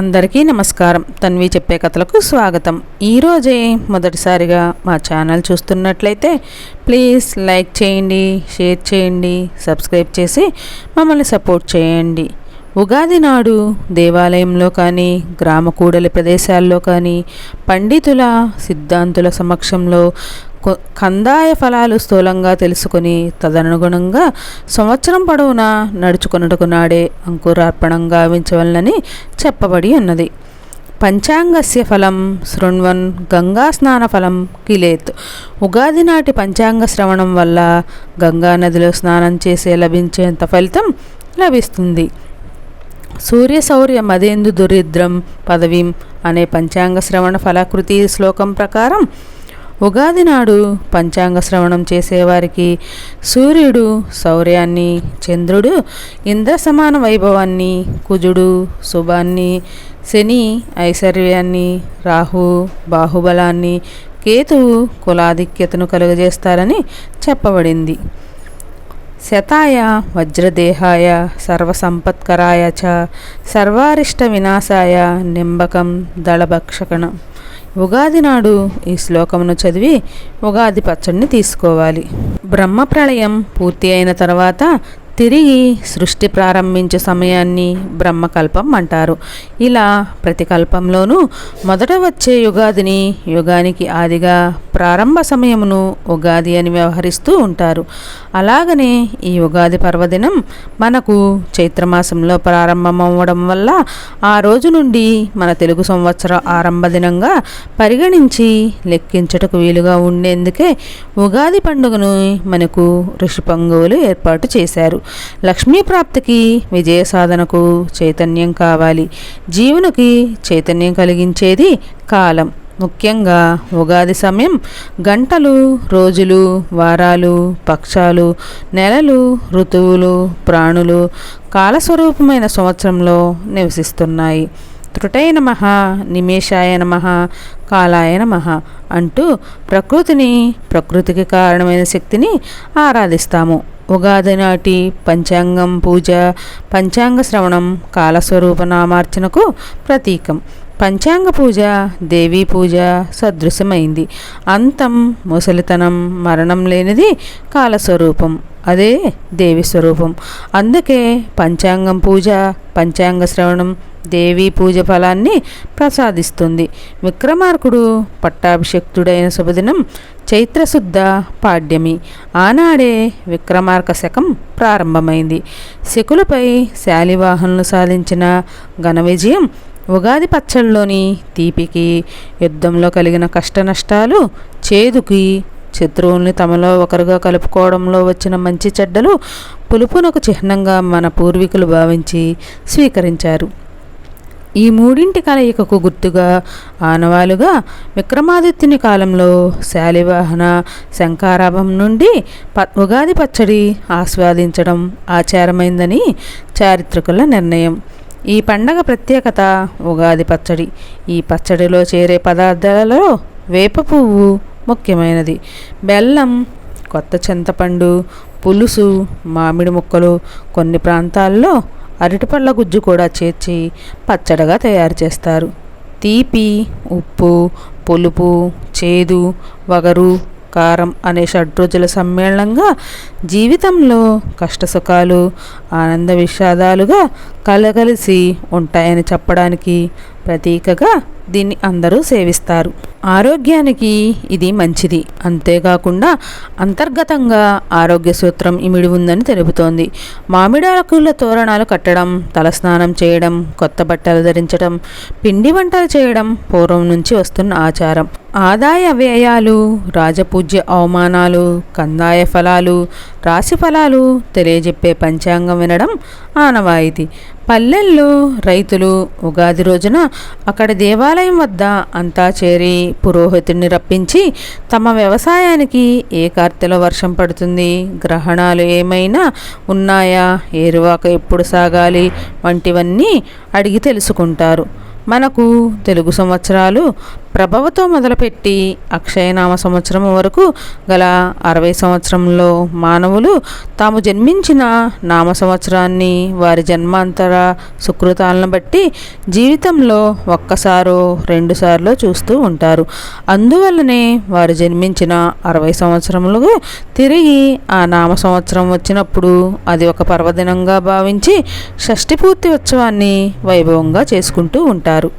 అందరికీ నమస్కారం. తన్వి చెప్పే కథలకు స్వాగతం. ఈరోజే మొదటిసారిగా మా ఛానల్ చూస్తున్నట్లయితే ప్లీజ్ లైక్ చేయండి షేర్ చేయండి సబ్స్క్రైబ్ చేసి మమ్మల్ని సపోర్ట్ చేయండి. ఉగాది నాడు దేవాలయంలో కానీ గ్రామ కూడలి ప్రదేశాల్లో కానీ పండితుల సిద్ధాంతుల సమక్షంలో కందాయ ఫలాలు స్థూలంగా తెలుసుకుని తదనుగుణంగా సంవత్సరం పొడవునా నడుచుకొనుటకు నాడే అంకురార్పణం గావించవలనని చెప్పబడి ఉన్నది. పంచాంగస్య ఫలం శృణ్వన్ గంగా స్నాన ఫలం కిలేత్. ఉగాది నాటి పంచాంగ శ్రవణం వల్ల గంగా నదిలో స్నానం చేసే లభించేంత ఫలితం లభిస్తుంది. సూర్య శౌర్య మదేందు దురిద్రం పదవీం అనే పంచాంగ శ్రవణ ఫలాకృతి శ్లోకం ప్రకారం ఉగాది నాడు పంచాంగ శ్రవణం చేసేవారికి సూర్యుడు శౌర్యాన్ని చంద్రుడు ఇంద్ర సమాన వైభవాన్ని కుజుడు శుభాన్ని శని ఐశ్వర్యాన్ని రాహు బాహుబలాన్ని కేతువు కులాధిక్యతను కలుగజేస్తారని చెప్పబడింది. శతాయ వజ్రదేహాయ సర్వసంపత్కరాయ చ సర్వారిష్ట వినాశాయ నింబకం దళభక్షకణం. ఉగాది నాడు ఈ శ్లోకమును చదివి ఉగాది పచ్చడిని తీసుకోవాలి. బ్రహ్మ ప్రళయం పూర్తి అయిన తర్వాత తిరిగి సృష్టి ప్రారంభించే సమయాన్ని బ్రహ్మకల్పం అంటారు. ఇలా ప్రతి కల్పంలోనూ మొదట వచ్చే యుగాదిని యుగానికి ఆదిగా ప్రారంభ సమయమును ఉగాది అని వ్యవహరిస్తూ ఉంటారు. అలాగనే ఈ ఉగాది పర్వదినం మనకు చైత్రమాసంలో ప్రారంభమవ్వడం వల్ల ఆ రోజు నుండి మన తెలుగు సంవత్సర ఆరంభ దినంగా పరిగణించి లెక్కించటకు వీలుగా ఉండేందుకే ఉగాది పండుగను మనకు ఋషి పంగువులు ఏర్పాటు చేశారు. లక్ష్మీ ప్రాప్తికి విజయ సాధనకు చైతన్యం కావాలి. జీవునికి చైతన్యం కలిగించేది కాలం. ముఖ్యంగా ఉగాది సమయం గంటలు రోజులు వారాలు పక్షాలు నెలలు ఋతువులు ప్రాణులు కాలస్వరూపమైన సంవత్సరంలో నివసిస్తున్నాయి. త్రుటయ నమ నిమేషాయ నమ కాలాయ నమ అంటూ ప్రకృతిని ప్రకృతికి కారణమైన శక్తిని ఆరాధిస్తాము. ఉగాది నాటి పంచాంగం పూజ పంచాంగ శ్రవణం కాలస్వరూప నామార్చనకు ప్రతీకం. పంచాంగ పూజ దేవీ పూజ సదృశమైంది అంతం ముసలితనం మరణం లేనిది కాలస్వరూపం. అదే దేవి స్వరూపం. అందుకే పంచాంగం పూజ పంచాంగ శ్రవణం దేవీ పూజ ఫలాన్ని ప్రసాదిస్తుంది. విక్రమార్కుడు పట్టాభిషక్తుడైన శుభదినం చైత్రశుద్ధ పాడ్యమి. ఆనాడే విక్రమార్క శకం ప్రారంభమైంది. శకులపై శాలివాహనులు సాధించిన ఘన విజయం ఉగాది పచ్చళ్ళలోని తీపికి యుద్ధంలో కలిగిన కష్టనష్టాలు చేదుకి శత్రువుల్ని తమలో ఒకరుగా కలుపుకోవడంలో వచ్చిన మంచి చెడ్డలు పులుపునకు చిహ్నంగా మన పూర్వీకులు భావించి స్వీకరించారు. ఈ మూడింటి కలయికకు గుర్తుగా ఆనవాలుగా విక్రమాదిత్యుని కాలంలో శాలివాహన శంకారాభం నుండి ప ఉగాది పచ్చడి ఆస్వాదించడం ఆచారమైందని చారిత్రకుల నిర్ణయం. ఈ పండగ ప్రత్యేకత ఉగాది పచ్చడి. ఈ పచ్చడిలో చేరే పదార్థాలలో వేప పువ్వు ముఖ్యమైనది. బెల్లం కొత్త చింతపండు పులుసు మామిడి ముక్కలు కొన్ని ప్రాంతాల్లో అరటిపళ్ళ గుజ్జు కూడా చేర్చి పచ్చడిగా తయారు చేస్తారు. తీపి ఉప్పు పులుపు చేదు వగరు కారం అనే షడ్రుచుల సమ్మేళనంగా జీవితంలో కష్టసుఖాలు ఆనంద విషాదాలుగా కలగలిసి ఉంటాయని చెప్పడానికి ప్రతీకగా దీన్ని అందరూ సేవిస్తారు. ఆరోగ్యానికి ఇది మంచిది. అంతేకాకుండా అంతర్గతంగా ఆరోగ్య సూత్రం ఇమిడి ఉందని తెలుపుతోంది. మామిడాకుల తోరణాలు కట్టడం తలస్నానం చేయడం కొత్త బట్టలు ధరించడం పిండి వంటలు చేయడం పూర్వం నుంచి వస్తున్న ఆచారం. ఆదాయ వ్యయాలు రాజపూజ్య అవమానాలు కందాయ ఫలాలు రాశి ఫలాలు తెలియజెప్పే పంచాంగం వినడం ఆనవాయితీ. పల్లెల్లో రైతులు ఉగాది రోజున అక్కడ దేవాలయం వద్ద అంతా చేరి పురోహితుడిని రప్పించి తమ వ్యవసాయానికి ఏ కార్తెలో వర్షం పడుతుంది. గ్రహణాలు ఏమైనా ఉన్నాయా? ఏరువాక ఎప్పుడు సాగాలి? వంటివన్నీ అడిగి తెలుసుకుంటారు. మనకు తెలుగు సంవత్సరాలు ప్రభవతో మొదలుపెట్టి అక్షయనామ సంవత్సరం వరకు గల అరవై సంవత్సరంలో మానవులు తాము జన్మించిన నామ సంవత్సరాన్ని వారి జన్మాంతర సుకృతాలను బట్టి జీవితంలో ఒక్కసారో రెండుసార్లు చూస్తూ ఉంటారు. అందువల్లనే వారు జన్మించిన అరవై సంవత్సరములకు తిరిగి ఆ నామ సంవత్సరం వచ్చినప్పుడు అది ఒక పర్వదినంగా భావించి షష్ఠి పూర్తి ఉత్సవాన్ని వైభవంగా చేసుకుంటూ ఉంటారు.